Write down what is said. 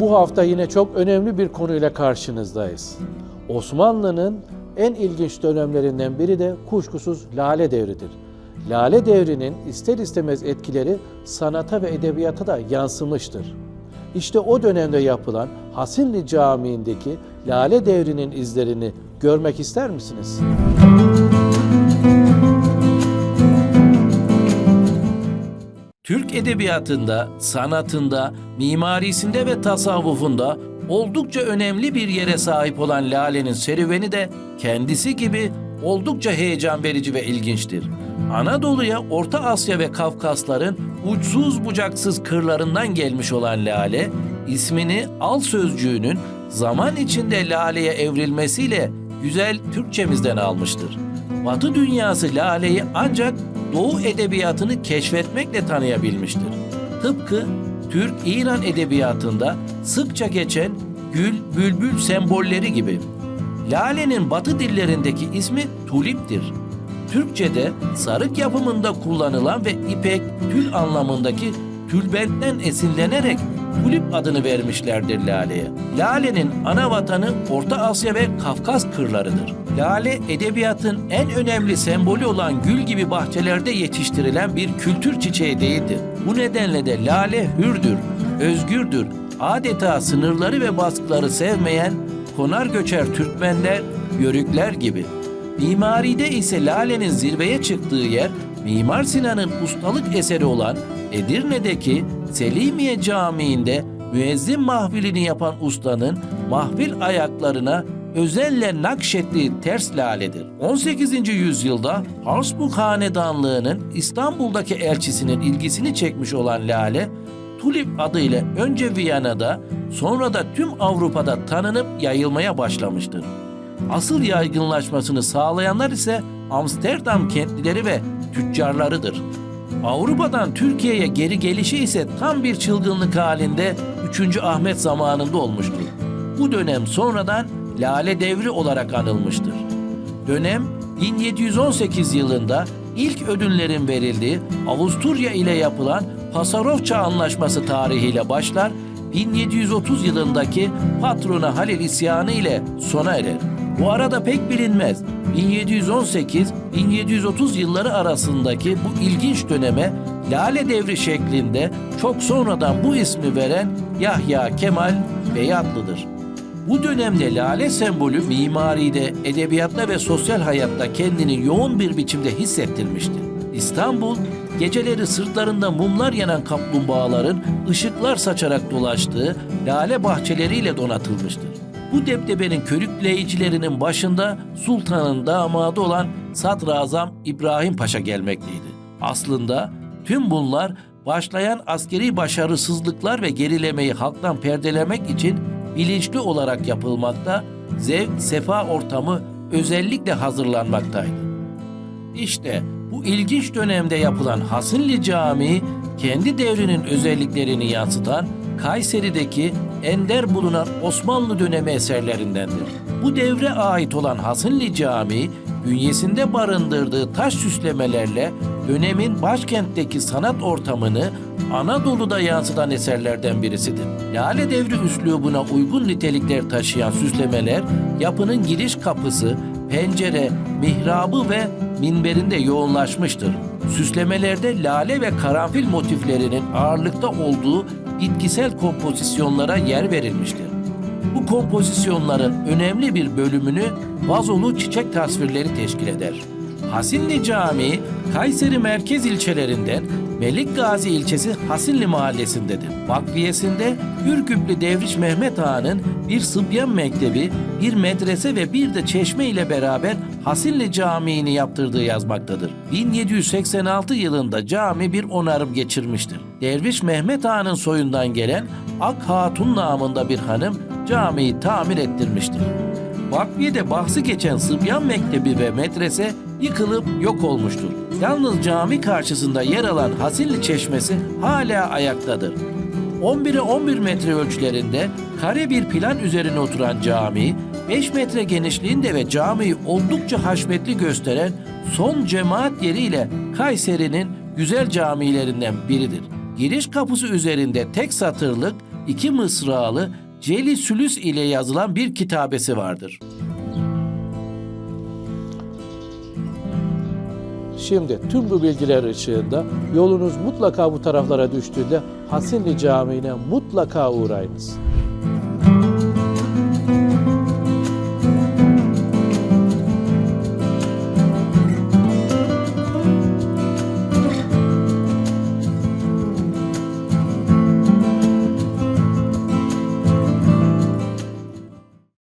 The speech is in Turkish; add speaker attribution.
Speaker 1: Bu hafta yine çok önemli bir konuyla karşınızdayız. Osmanlı'nın en ilginç dönemlerinden biri de kuşkusuz Lale Devri'dir. Lale Devri'nin ister istemez etkileri sanata ve edebiyata da yansımıştır. İşte o dönemde yapılan Hasinli Camii'ndeki Lale Devri'nin izlerini görmek ister misiniz?
Speaker 2: Türk edebiyatında, sanatında, mimarisinde ve tasavvufunda oldukça önemli bir yere sahip olan Lale'nin serüveni de kendisi gibi oldukça heyecan verici ve ilginçtir. Anadolu'ya Orta Asya ve Kafkasların uçsuz bucaksız kırlarından gelmiş olan Lale, ismini al sözcüğünün zaman içinde Lale'ye evrilmesiyle güzel Türkçemizden almıştır. Batı dünyası Lale'yi ancak Doğu edebiyatını keşfetmekle tanıyabilmiştir. Tıpkı Türk-İran edebiyatında sıkça geçen gül, bülbül sembolleri gibi. Lale'nin batı dillerindeki ismi tuliptir. Türkçe'de sarık yapımında kullanılan ve ipek, tül anlamındaki tülbentten esinlenerek tulip adını vermişlerdir Lale'ye. Lale'nin ana vatanı Orta Asya ve Kafkas kırlarıdır. Lale edebiyatın en önemli sembolü olan gül gibi bahçelerde yetiştirilen bir kültür çiçeği değildir. Bu nedenle de lale hürdür, özgürdür. Adeta sınırları ve baskıları sevmeyen konar göçer Türkmenler, Yörükler gibi. Mimaride ise Lale'nin zirveye çıktığı yer Mimar Sinan'ın ustalık eseri olan Edirne'deki Selimiye Camii'nde müezzin mahfilini yapan ustanın mahfil ayaklarına özelle nakşettiği ters laledir. 18. yüzyılda Habsburg Hanedanlığı'nın İstanbul'daki elçisinin ilgisini çekmiş olan lale, tulip adıyla önce Viyana'da sonra da tüm Avrupa'da tanınıp yayılmaya başlamıştır. Asıl yaygınlaşmasını sağlayanlar ise Amsterdam kentlileri ve tüccarlarıdır. Avrupa'dan Türkiye'ye geri gelişi ise tam bir çılgınlık halinde 3. Ahmet zamanında olmuştur. Bu dönem sonradan Lale Devri olarak anılmıştır. Dönem 1718 yılında ilk ödünlerin verildiği Avusturya ile yapılan Pasarofça Anlaşması tarihiyle başlar, 1730 yılındaki Patrona Halil isyanı ile sona erer. Bu arada pek bilinmez. 1718-1730 yılları arasındaki bu ilginç döneme Lale Devri şeklinde çok sonradan bu ismi veren Yahya Kemal Beyatlı'dır. Bu dönemde lale sembolü mimaride, edebiyatta ve sosyal hayatta kendini yoğun bir biçimde hissettirmiştir. İstanbul, geceleri sırtlarında mumlar yanan kaplumbağaların ışıklar saçarak dolaştığı lale bahçeleriyle donatılmıştır. Bu deptebenin körükleyicilerinin başında sultanın damadı olan Sadrazam İbrahim Paşa gelmekteydi. Aslında tüm bunlar başlayan askeri başarısızlıklar ve gerilemeyi halktan perdelemek için bilinçli olarak yapılmakta, zevk, sefa ortamı özellikle hazırlanmaktaydı. İşte bu ilginç dönemde yapılan Hasinli Camii kendi devrinin özelliklerini yansıtan Kayseri'deki ender bulunan Osmanlı dönemi eserlerindendir. Bu devre ait olan Hasinli Camii bünyesinde barındırdığı taş süslemelerle dönemin başkentteki sanat ortamını Anadolu'da yansıtan eserlerden birisidir. Lale devri üslubuna uygun nitelikler taşıyan süslemeler yapının giriş kapısı, pencere, mihrabı ve minberinde yoğunlaşmıştır. Süslemelerde lale ve karanfil motiflerinin ağırlıkta olduğu bitkisel kompozisyonlara yer verilmiştir. Bu kompozisyonların önemli bir bölümünü vazolu çiçek tasvirleri teşkil eder. Hasinli Camii, Kayseri merkez ilçelerinden Melik Gazi ilçesi Hasinli mahallesindedir. Vakfiyesinde Ürgüplü Devriş Mehmet Ağa'nın bir Sıbyan Mektebi, bir medrese ve bir de çeşme ile beraber Hasinli Camii'ni yaptırdığı yazmaktadır. 1786 yılında cami bir onarım geçirmiştir. Derviş Mehmet Ağa'nın soyundan gelen Ak Hatun namında bir hanım camiyi tamir ettirmiştir. Vakfiyede bahsi geçen Sıbyan Mektebi ve medrese yıkılıp yok olmuştur. Yalnız cami karşısında yer alan Hasilli Çeşmesi hala ayaktadır. 11'e 11 metre ölçülerinde kare bir plan üzerine oturan cami, 5 metre genişliğinde ve camiyi oldukça haşmetli gösteren son cemaat yeriyle Kayseri'nin güzel camilerinden biridir. Giriş kapısı üzerinde tek satırlık iki mısralı Celi Sülüs ile yazılan bir kitabesi vardır.
Speaker 1: Şimdi tüm bu bilgiler ışığında yolunuz mutlaka bu taraflara düştüğünde Hasinli Camii'ne mutlaka uğrayınız.